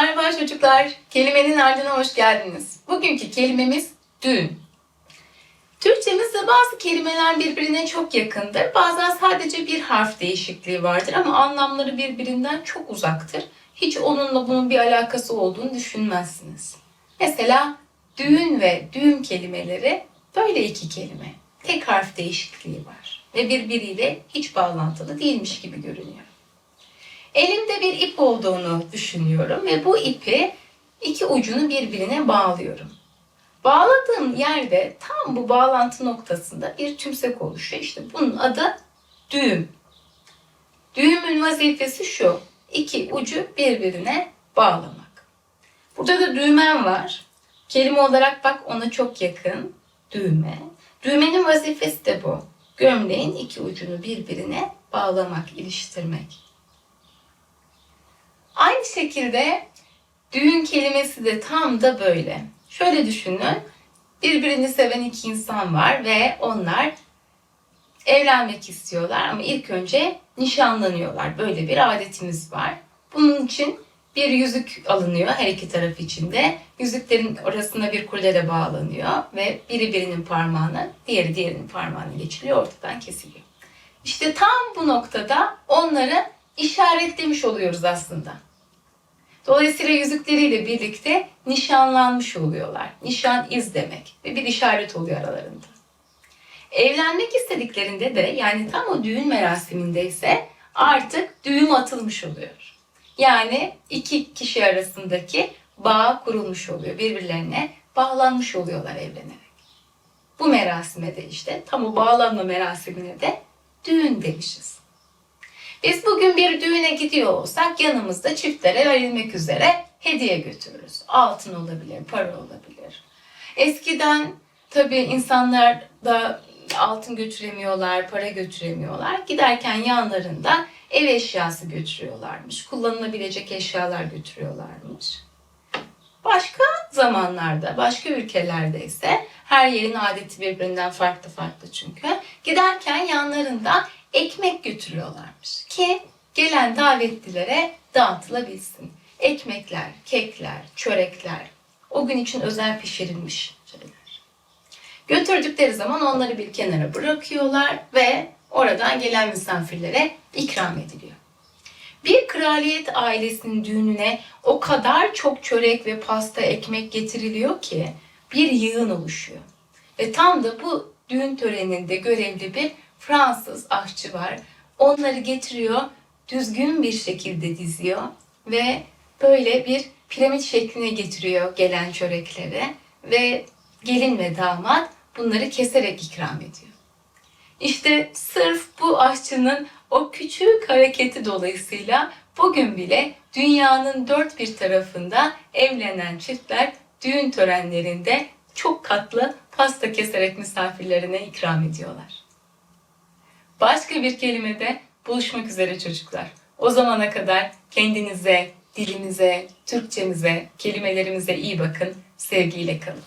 Merhaba çocuklar, kelimenin ardına hoş geldiniz. Bugünkü kelimemiz düğün. Türkçemizde bazı kelimeler birbirine çok yakındır. Bazen sadece bir harf değişikliği vardır ama anlamları birbirinden çok uzaktır. Hiç onunla bunun bir alakası olduğunu düşünmezsiniz. Mesela düğün ve düğüm kelimeleri böyle iki kelime. Tek harf değişikliği var ve birbiriyle hiç bağlantılı değilmiş gibi görünüyor. Elimde bir ip olduğunu düşünüyorum ve bu ipi iki ucunu birbirine bağlıyorum. Bağladığım yerde tam bu bağlantı noktasında bir tümsek oluşuyor. İşte bunun adı düğüm. Düğümün vazifesi şu. iki ucu birbirine bağlamak. Burada da düğmen var. Kelime olarak bak ona çok yakın. Düğme. Düğmenin vazifesi de bu. Gömleğin iki ucunu birbirine bağlamak, iliştirmek. Aynı şekilde düğün kelimesi de tam da böyle. Şöyle düşünün. Birbirini seven iki insan var ve onlar evlenmek istiyorlar ama ilk önce nişanlanıyorlar. Böyle bir adetimiz var. Bunun için bir yüzük alınıyor her iki taraf içinde. Yüzüklerin arasına bir kurdele bağlanıyor ve biri birinin parmağını, diğeri diğerinin parmağını geçiliyor, ortadan kesiliyor. İşte tam bu noktada onları işaretlemiş oluyoruz aslında. Dolayısıyla yüzükleriyle birlikte nişanlanmış oluyorlar. Nişan iz demek ve bir işaret oluyor aralarında. Evlenmek istediklerinde de yani tam o düğün merasiminde ise artık düğüm atılmış oluyor. Yani iki kişi arasındaki bağ kurulmuş oluyor. Birbirlerine bağlanmış oluyorlar evlenerek. Bu merasime de işte tam o bağlanma merasimine de düğün demişiz. Biz bugün bir düğüne gidiyor olsak yanımızda çiftlere verilmek üzere hediye götürürüz. Altın olabilir, para olabilir. Eskiden tabii insanlar da altın götüremiyorlar, para götüremiyorlar. Giderken yanlarında ev eşyası götürüyorlarmış. Kullanılabilecek eşyalar götürüyorlarmış. Başka zamanlarda, başka ülkelerde ise her yerin adeti birbirinden farklı farklı çünkü. Giderken yanlarında ekmek götürüyorlarmış ki gelen davetlilere dağıtılabilsin. Ekmekler, kekler, çörekler o gün için özel pişirilmiş şeyler. Götürdükleri zaman onları bir kenara bırakıyorlar ve oradan gelen misafirlere ikram ediliyor. Bir kraliyet ailesinin düğününe o kadar çok çörek ve pasta ekmek getiriliyor ki bir yığın oluşuyor. Ve tam da bu düğün töreninde görevli bir Fransız aşçı var. Onları getiriyor, düzgün bir şekilde diziyor ve böyle bir piramit şekline getiriyor gelen çörekleri ve gelin ve damat bunları keserek ikram ediyor. İşte sırf bu aşçının o küçük hareketi dolayısıyla bugün bile dünyanın dört bir tarafında evlenen çiftler düğün törenlerinde çok katlı pasta keserek misafirlerine ikram ediyorlar. Başka bir kelimede buluşmak üzere çocuklar. O zamana kadar kendinize, dilimize, Türkçemize, kelimelerimize iyi bakın. Sevgiyle kalın.